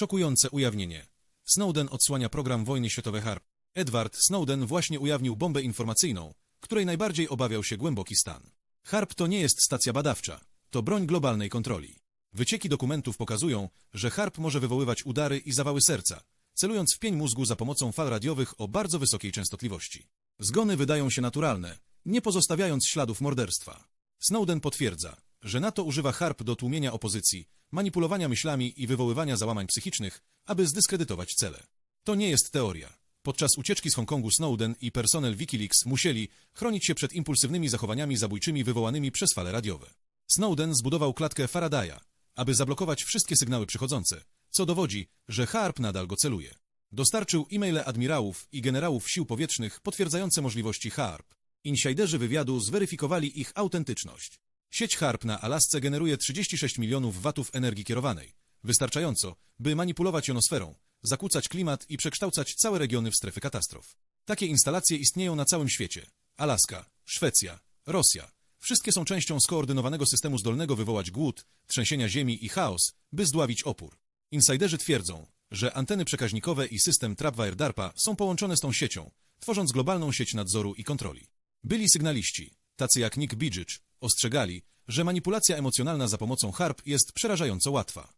Szokujące ujawnienie. Snowden odsłania program wojny światowej HARP. Edward Snowden właśnie ujawnił bombę informacyjną, której najbardziej obawiał się głęboki stan. HARP to nie jest stacja badawcza, to broń globalnej kontroli. Wycieki dokumentów pokazują, że HARP może wywoływać udary i zawały serca, celując w pień mózgu za pomocą fal radiowych o bardzo wysokiej częstotliwości. Zgony wydają się naturalne, nie pozostawiając śladów morderstwa. Snowden potwierdza, że NATO używa HARP do tłumienia opozycji, manipulowania myślami i wywoływania załamań psychicznych, aby zdyskredytować cele. To nie jest teoria. Podczas ucieczki z Hongkongu Snowden i personel Wikileaks musieli chronić się przed impulsywnymi zachowaniami zabójczymi wywołanymi przez fale radiowe. Snowden zbudował klatkę Faradaya, aby zablokować wszystkie sygnały przychodzące, co dowodzi, że HARP nadal go celuje. Dostarczył e-maile admirałów i generałów sił powietrznych potwierdzające możliwości HARP. Insiderzy wywiadu zweryfikowali ich autentyczność. Sieć HARP na Alasce generuje 36 milionów watów energii kierowanej, wystarczająco, by manipulować jonosferą, zakłócać klimat i przekształcać całe regiony w strefy katastrof. Takie instalacje istnieją na całym świecie. Alaska, Szwecja, Rosja. Wszystkie są częścią skoordynowanego systemu zdolnego wywołać głód, trzęsienia ziemi i chaos, by zdławić opór. Insiderzy twierdzą, że anteny przekaźnikowe i system Trapwire DARPA są połączone z tą siecią, tworząc globalną sieć nadzoru i kontroli. Byli sygnaliści, tacy jak Nick Bidżycz, ostrzegali, że manipulacja emocjonalna za pomocą HARP jest przerażająco łatwa.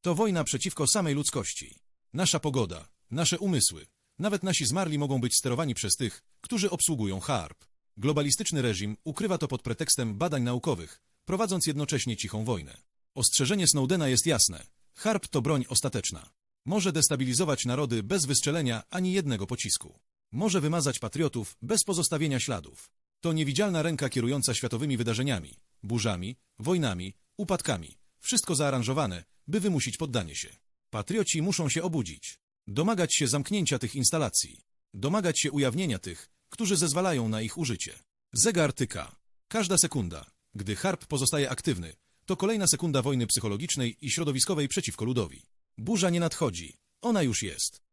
To wojna przeciwko samej ludzkości. Nasza pogoda, nasze umysły, nawet nasi zmarli mogą być sterowani przez tych, którzy obsługują HARP. Globalistyczny reżim ukrywa to pod pretekstem badań naukowych, prowadząc jednocześnie cichą wojnę. Ostrzeżenie Snowdena jest jasne. HARP to broń ostateczna. Może destabilizować narody bez wystrzelenia ani jednego pocisku. Może wymazać patriotów bez pozostawienia śladów. To niewidzialna ręka kierująca światowymi wydarzeniami, burzami, wojnami, upadkami. Wszystko zaaranżowane, by wymusić poddanie się. Patrioci muszą się obudzić. Domagać się zamknięcia tych instalacji. Domagać się ujawnienia tych, którzy zezwalają na ich użycie. Zegar tyka. Każda sekunda, gdy harp pozostaje aktywny, to kolejna sekunda wojny psychologicznej i środowiskowej przeciwko ludowi. Burza nie nadchodzi. Ona już jest.